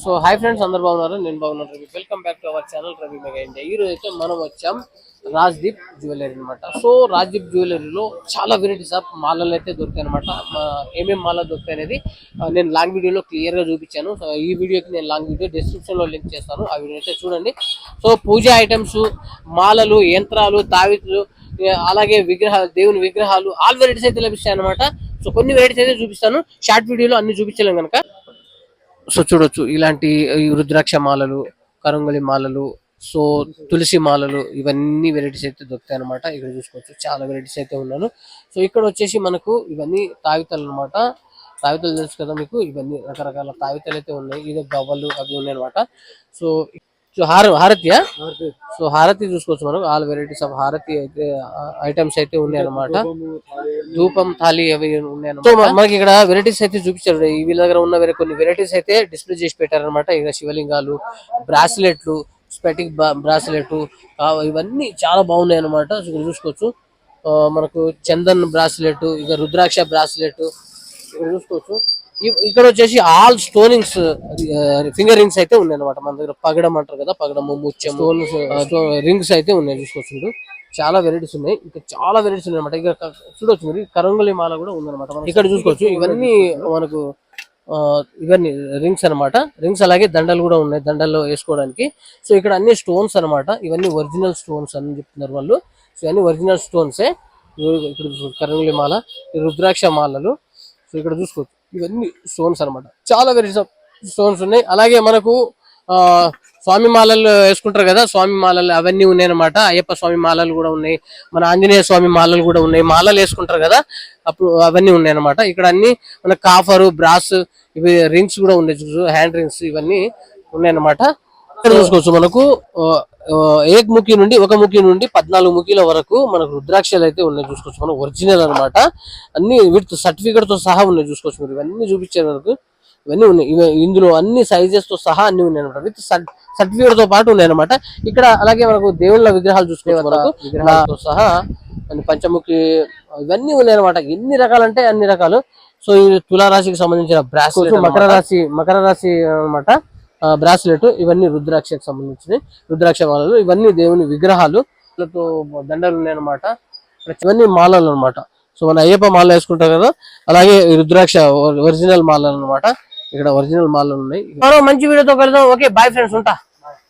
So hi friends అందరు బాగున్నారు? నేను బాగున్నాను Ravi. Welcome back to our channel Ravi mega India ఈ రోజు అయితే మనం వచ్చాం రాజ్దీప్ జ్యువెలరీ అనమాట సో రాజ్దీప్ జ్యువెలరీలో చాలా వెరైటీస్ ఆఫ్ మాలలు అయితే దొరుకుతాయి అనమాట ఏమేమి మాల దొరుకుతాయి అనేది నేను లాంగ్ వీడియోలో క్లియర్గా చూపించాను. సో ఈ వీడియోకి నేను లాంగ్ వీడియో డిస్క్రిప్షన్లో లింక్ చేస్తాను. ఆ వీడియో అయితే చూడండి. సో పూజ ఐటమ్స్ మాలలు యంత్రాలు తావితులు అలాగే విగ్రహాలు దేవుని విగ్రహాలు ఆల్ వెరైటీస్ అయితే లభిస్తాయి అనమాట సో కొన్ని వెరైటీస్ అయితే చూపిస్తాను. షార్ట్ వీడియోలో అన్ని చూపించలేం కనుక సో చూడొచ్చు ఇలాంటి రుద్రాక్ష మాలలు కరంగులి మాలలు సో తులసి మాలలు ఇవన్నీ వెరైటీస్ అయితే దొరుకుతాయి అనమాట ఇక్కడ చూసుకోవచ్చు చాలా వెరైటీస్ అయితే ఉన్నాను. సో ఇక్కడ వచ్చేసి మనకు ఇవన్నీ తావితలు అనమాట తావితలు తెలుసు కదా మీకు? ఇవన్నీ రకరకాల తావితలు అయితే ఉన్నాయి. ఇది గవ్వలు అవి ఉన్నాయి అనమాట సో సో హార హారతియా సో హారతి చూసుకోవచ్చు మనం ఆల్ వెరైటీస్ ఆఫ్ హారతి అయితే ఐటమ్స్ అయితే ఉన్నాయి అనమాట ధూపం థాలి అవి ఉన్నాయి సో మనకి ఇక్కడ వెరైటీస్ అయితే చూపించారు. వీళ్ళ దగ్గర ఉన్న వేరే కొన్ని వెరైటీస్ అయితే డిస్ప్లే చేసి పెట్టారనమాట ఇక శివలింగాలు బ్రాస్లెట్లు స్పెటిక్ బ్రాస్లెట్ ఇవన్నీ చాలా బాగున్నాయి అనమాట ఇక్కడ చూసుకోవచ్చు. మనకు చందన్ బ్రాస్లెట్ ఇక రుద్రాక్ష బ్రాస్లెట్ ఇక్కడ చూసుకోవచ్చు. ఇక్కడ వచ్చేసి ఆల్ స్టోనింగ్స్ ఫింగర్ రింగ్స్ అయితే ఉన్నాయి అనమాట మన దగ్గర పగడం అంటారు కదా పగడము ముత్యం రింగ్స్ అయితే ఉన్నాయి చూసుకోవచ్చు. చాలా వెరైటీస్ ఉన్నాయి. ఇంకా చాలా వెరైటీస్ ఉన్నాయి అనమాట ఇక్కడ చూడొచ్చు మీరు కరంగులి మాల కూడా ఉందన్నమాట ఇక్కడ చూసుకోవచ్చు. ఇవన్నీ మనకు ఇవన్నీ రింగ్స్ అన్నమాట. రింగ్స్ అలాగే దండలు కూడా ఉన్నాయి దండల్లో వేసుకోవడానికి. సో ఇక్కడ అన్ని స్టోన్స్ అన్నమాట. ఇవన్నీ ఒరిజినల్ స్టోన్స్ అని చెప్తున్నారు వాళ్ళు. సో ఇవన్నీ ఒరిజినల్ స్టోన్సే. ఇక్కడ కరంగులి మాల రుద్రాక్ష మాలలు. సో ఇక్కడ చూసుకోవచ్చు. ఇవన్నీ స్టోన్స్ అన్నమాట. చాలా వెరైటీస్ ఆఫ్ స్టోన్స్ ఉన్నాయి. అలాగే మనకు ఆ స్వామి మాలలు వేసుకుంటారు కదా స్వామి మాలలు అవన్నీ ఉన్నాయి అనమాట అయ్యప్ప స్వామి మాలలు కూడా ఉన్నాయి. మన ఆంజనేయ స్వామి మాలలు కూడా ఉన్నాయి. మాలలు వేసుకుంటారు కదా అప్పుడు అవన్నీ ఉన్నాయి అనమాట ఇక్కడ అన్ని మన కాఫర్ బ్రాస్ ఇవి రింగ్స్ కూడా ఉన్నాయి హ్యాండ్ రింగ్స్ ఇవన్నీ ఉన్నాయన్నమాట. ఇక్కడ చూసుకోవచ్చు మనకు ఏక్ ముఖి నుండి ఒక ముఖి నుండి పద్నాలుగు ముఖిల వరకు మనకు రుద్రాక్షలు అయితే ఉన్నాయి చూసుకోవచ్చు. మనం ఒరిజినల్ అన్నమాట. అన్ని వీటితో సర్టిఫికేట్తో సహా ఉన్నాయి చూసుకోవచ్చు మీరు. ఇవన్నీ చూపించారు మనకు. ఇవన్నీ ఉన్నాయి. ఇవి ఇందులో అన్ని సైజెస్తో సహా అన్ని ఉన్నాయి అనమాట విత్ సర్టిఫికేట్తో పాటు ఉన్నాయి అనమాట ఇక్కడ అలాగే మనకు దేవుళ్ళ విగ్రహాలు చూసుకోవచ్చు మనకు. విగ్రహాలతో సహా అన్ని పంచముఖి ఇవన్నీ ఉన్నాయి అనమాట ఎన్ని రకాలంటే అన్ని రకాలు. సో ఇది తులారాశికి సంబంధించిన బ్రాస్లెట్ మకర రాశి మకర రాశి అనమాట బ్రాస్లెట్ ఇవన్నీ రుద్రాక్షకు సంబంధించినవి. రుద్రాక్ష మాలలు ఇవన్నీ దేవుని విగ్రహాలు. దండలు ఉన్నాయన్నమాట. ఇవన్నీ మాలలు అనమాట సో మన అయ్యప్ప మాల వేసుకుంటాం కదా అలాగే రుద్రాక్ష ఒరిజినల్ మాలలు అన్నమాట. ఇక్కడ ఒరిజినల్ మాలలు ఉన్నాయి. మరో మంచి వీడియోతో కలుద్దాం. ఓకే బాయ్ ఫ్రెండ్స్ ఉంటా.